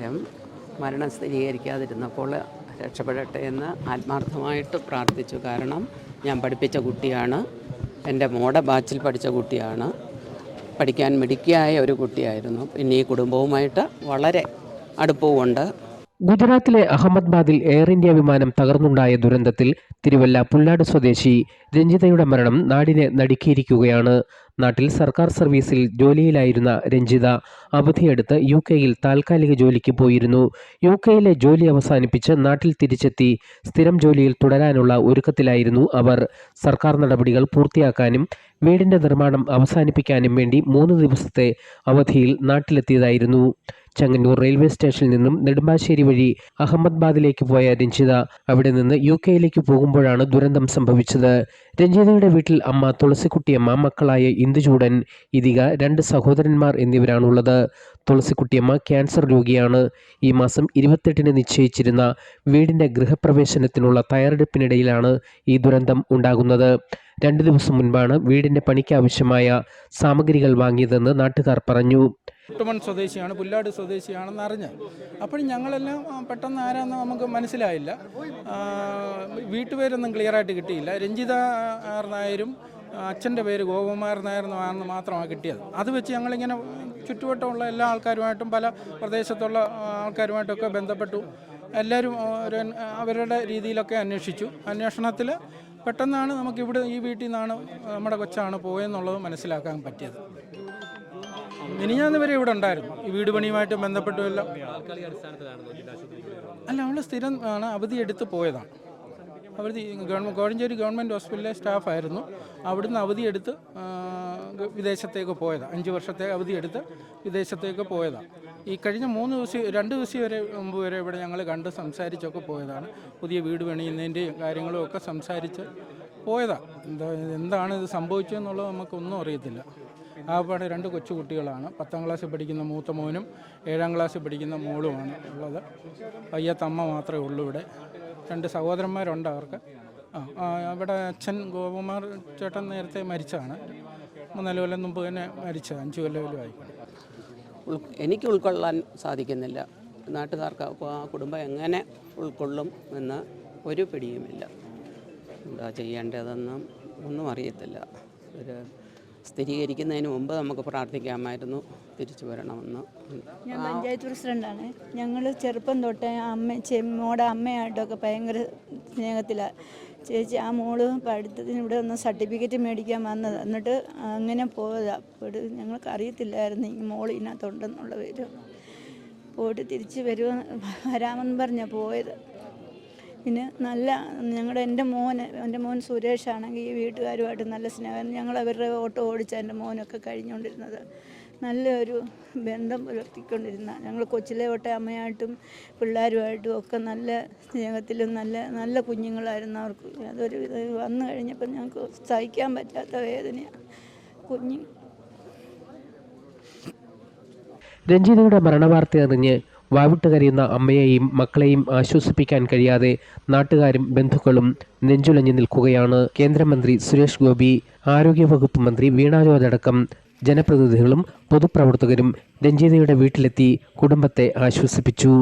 അന്നേരം മരണം സ്ഥിരീകരിക്കാതിരുന്നപ്പോൾ രക്ഷപ്പെടട്ടെ എന്ന് ആത്മാർത്ഥമായിട്ട് പ്രാർത്ഥിച്ചു. കാരണം ഞാൻ പഠിപ്പിച്ച കുട്ടിയാണ്. എന്റെ മോടെ ബാച്ചിൽ പഠിച്ച കുട്ടിയാണ്. പഠിക്കാൻ മിടുക്കിയായ ഒരു കുട്ടിയായിരുന്നു. പിന്നെ ഈ കുടുംബവുമായിട്ട് വളരെ അടുപ്പവുമുണ്ട്. ഗുജറാത്തിലെ അഹമ്മദാബാദിൽ എയർ ഇന്ത്യ വിമാനം തകർന്നുണ്ടായ ദുരന്തത്തിൽ തിരുവല്ല പുല്ലാട് സ്വദേശി രഞ്ജിതയുടെ മരണം നാടിനെ നടുക്കിയിരിക്കുകയാണ്. നാട്ടിൽ സർക്കാർ സർവീസിൽ ജോലിയിലായിരുന്ന രഞ്ജിത അവധിയെടുത്ത് യു കെയിൽ താൽക്കാലിക ജോലിക്ക് പോയിരുന്നു. യു കെയിലെ ജോലി അവസാനിപ്പിച്ച് നാട്ടിൽ തിരിച്ചെത്തി സ്ഥിരം ജോലിയിൽ തുടരാനുള്ള ഒരുക്കത്തിലായിരുന്നു അവർ. സർക്കാർ നടപടികൾ പൂർത്തിയാക്കാനും വീടിന്റെ നിർമ്മാണം അവസാനിപ്പിക്കാനും വേണ്ടി മൂന്ന് ദിവസത്തെ അവധിയിൽ നാട്ടിലെത്തിയതായിരുന്നു. ചങ്ങന്നൂർ റെയിൽവേ സ്റ്റേഷനിൽ നിന്നും നെടുമ്പാശ്ശേരി വഴി അഹമ്മദാബാദിലേക്ക് പോയ രഞ്ജിത അവിടെ നിന്ന് യു കെയിലേക്ക് പോകുമ്പോഴാണ് ദുരന്തം സംഭവിച്ചത്. രഞ്ജിതയുടെ വീട്ടിൽ അമ്മ തുളസിക്കുട്ടിയമ്മ മക്കളായ ഇന്ദുചൂടൻ ഇതിക രണ്ട് സഹോദരന്മാർ എന്നിവരാണുള്ളത്. തുളസിക്കുട്ടിയമ്മ ക്യാൻസർ രോഗിയാണ്. ഈ മാസം ഇരുപത്തെട്ടിന് നിശ്ചയിച്ചിരുന്ന വീടിന്റെ ഗൃഹപ്രവേശനത്തിനുള്ള തയ്യാറെടുപ്പിനിടയിലാണ് ഈ ദുരന്തം ഉണ്ടാകുന്നത്. രണ്ടു ദിവസം മുൻപാണ് വീടിന്റെ പണിക്കാവശ്യമായ സാമഗ്രികൾ വാങ്ങിയതെന്ന് നാട്ടുകാർ പറഞ്ഞു. കുട്ടമൺ സ്വദേശിയാണ് പുല്ലാട് സ്വദേശിയാണെന്ന് അറിഞ്ഞ്. അപ്പോഴും ഞങ്ങളെല്ലാം പെട്ടെന്ന് ആരാന്ന് നമുക്ക് മനസ്സിലായില്ല. വീട്ടുപേരൊന്നും ക്ലിയറായിട്ട് കിട്ടിയില്ല. രഞ്ജിത നായരും അച്ഛന്റെ പേര് ഗോപകുമാരൻ നായർ ആണെന്ന് മാത്രമാണ് കിട്ടിയത്. അത് വെച്ച് ഞങ്ങളിങ്ങനെ ചുറ്റുവട്ടമുള്ള എല്ലാ ആൾക്കാരുമായിട്ടും പല പ്രദേശത്തുള്ള ആൾക്കാരുമായിട്ടൊക്കെ ബന്ധപ്പെട്ടു. എല്ലാവരും അവരുടെ രീതിയിലൊക്കെ അന്വേഷിച്ചു. അന്വേഷണത്തിൽ പെട്ടെന്നാണ് നമുക്കിവിടെ ഈ വീട്ടിൽ നിന്നാണ് നമ്മുടെ കൊച്ചാണ് പോയെന്നുള്ളത് മനസ്സിലാക്കാൻ പറ്റിയത്. മിനിഞ്ഞാന്ന് വരെ ഇവിടെ ഉണ്ടായിരുന്നു. ഈ വീട് പണിയുമായിട്ട് ബന്ധപ്പെട്ടുമെല്ലാം. അല്ല അവൾ സ്ഥിരം ആണ് അവധി എടുത്ത് പോയതാണ്. അവധി ഗവൺമെന്റ് കോഴഞ്ചേരി ഗവൺമെന്റ് ഹോസ്പിറ്റലിലെ സ്റ്റാഫായിരുന്നു. അവിടുന്ന് അവധിയെടുത്ത് വിദേശത്തേക്ക് പോയതാണ് അഞ്ച് വർഷത്തെ അവധിയെടുത്ത് വിദേശത്തേക്ക് പോയതാണ് ഈ കഴിഞ്ഞ മൂന്ന് ദിവസം രണ്ട് ദിവസം വരെ മുമ്പ് വരെ ഇവിടെ ഞങ്ങൾ കണ്ട് സംസാരിച്ചൊക്കെ പോയതാണ്. പുതിയ വീട് പണിയുന്നതിന്റെയും കാര്യങ്ങളും ഒക്കെ സംസാരിച്ച് പോയതാണ് എന്താ എന്താണ് ഇത് സംഭവിച്ചതെന്നുള്ളത് നമുക്കൊന്നും അറിയത്തില്ല. ആകപ്പാടെ രണ്ട് കൊച്ചു കുട്ടികളാണ്. പത്താം ക്ലാസ്സിൽ പഠിക്കുന്ന മൂത്ത മോനും ഏഴാം ക്ലാസ്സിൽ പഠിക്കുന്ന മോളുമാണ് ഉള്ളത്. പയ്യത്തമ്മ മാത്രമേ ഉള്ളൂ ഇവിടെ. രണ്ട് സഹോദരന്മാരുണ്ട് അവർക്ക്. ആ അവിടെ അച്ഛൻ ഗോപകുമാർ ചേട്ടൻ നേരത്തെ മരിച്ചതാണ്. മൂന്നാൽ കൊല്ലം മുമ്പ് തന്നെ മരിച്ചത്. അഞ്ച് കൊല്ലം ആയി. എനിക്ക് ഉൾക്കൊള്ളാൻ സാധിക്കുന്നില്ല. നാട്ടുകാർക്ക് ആ കുടുംബം എങ്ങനെ ഉൾക്കൊള്ളും എന്ന് ഒരു പിടിയുമില്ല. എന്താ ചെയ്യേണ്ടതെന്നും ഒന്നും അറിയത്തില്ല. ഒരു സ്ഥിരീകരിക്കുന്നതിന് മുമ്പ് നമുക്ക് പ്രാർത്ഥിക്കാമായിരുന്നു തിരിച്ചു വരണമെന്ന്. ഞാൻ പഞ്ചായത്ത് പ്രസിഡന്റാണ് ഞങ്ങൾ ചെറുപ്പം തൊട്ടേ അമ്മ മോടെ അമ്മയായിട്ടൊക്കെ ഭയങ്കര സ്നേഹത്തിലാണ് ചേച്ചി ആ മോൾ പഠിത്തത്തിന് ഇവിടെ ഒന്ന് സർട്ടിഫിക്കറ്റ് മേടിക്കാൻ വന്നത് എന്നിട്ട് അങ്ങനെ പോയതാ. അപ്പോൾ ഞങ്ങൾക്ക് അറിയത്തില്ലായിരുന്നു ഈ മോൾ ഇതിനകത്തുണ്ടെന്നുള്ള പേര് പോയിട്ട് തിരിച്ച് വരുമോ വരാമെന്ന് പറഞ്ഞാൽ പോയത്. പിന്നെ നല്ല ഞങ്ങളുടെ എന്റെ മോൻ എന്റെ മോൻ സുരേഷ് ആണെങ്കിൽ ഈ വീട്ടുകാരുമായിട്ട് നല്ല സ്നേഹം. ഞങ്ങൾ അവരുടെ ഓട്ടോ ഓടിച്ച എന്റെ മോനൊക്കെ കഴിഞ്ഞുകൊണ്ടിരുന്നത്. നല്ലൊരു ബന്ധം പുലർത്തിക്കൊണ്ടിരുന്ന ഞങ്ങൾ കൊച്ചിലെ തൊട്ടേ അമ്മയായിട്ടും പിള്ളേരുമായിട്ടും ഒക്കെ നല്ല സ്നേഹത്തിലും നല്ല നല്ല കുഞ്ഞുങ്ങളായിരുന്നു അവർക്ക്. അതൊരു വന്നു കഴിഞ്ഞപ്പോൾ ഞങ്ങൾക്ക് സഹിക്കാൻ പറ്റാത്ത വേദനയാണ്. കുഞ്ഞു. രഞ്ജിതയുടെ മരണവാർത്ത അറിഞ്ഞ് വാവിട്ട് കരയുന്ന അമ്മയെയും മക്കളെയും ആശ്വസിപ്പിക്കാൻ കഴിയാതെ നാട്ടുകാരും ബന്ധുക്കളും നെഞ്ചുലഞ്ഞു നിൽക്കുകയാണ് കേന്ദ്രമന്ത്രി സുരേഷ് ഗോപി ആരോഗ്യവകുപ്പ് മന്ത്രി വീണ ജോർജ് അടക്കം ജനപ്രതിനിധികളും പൊതുപ്രവർത്തകരും രഞ്ജിതയുടെ വീട്ടിലെത്തി കുടുംബത്തെ ആശ്വസിപ്പിച്ചു.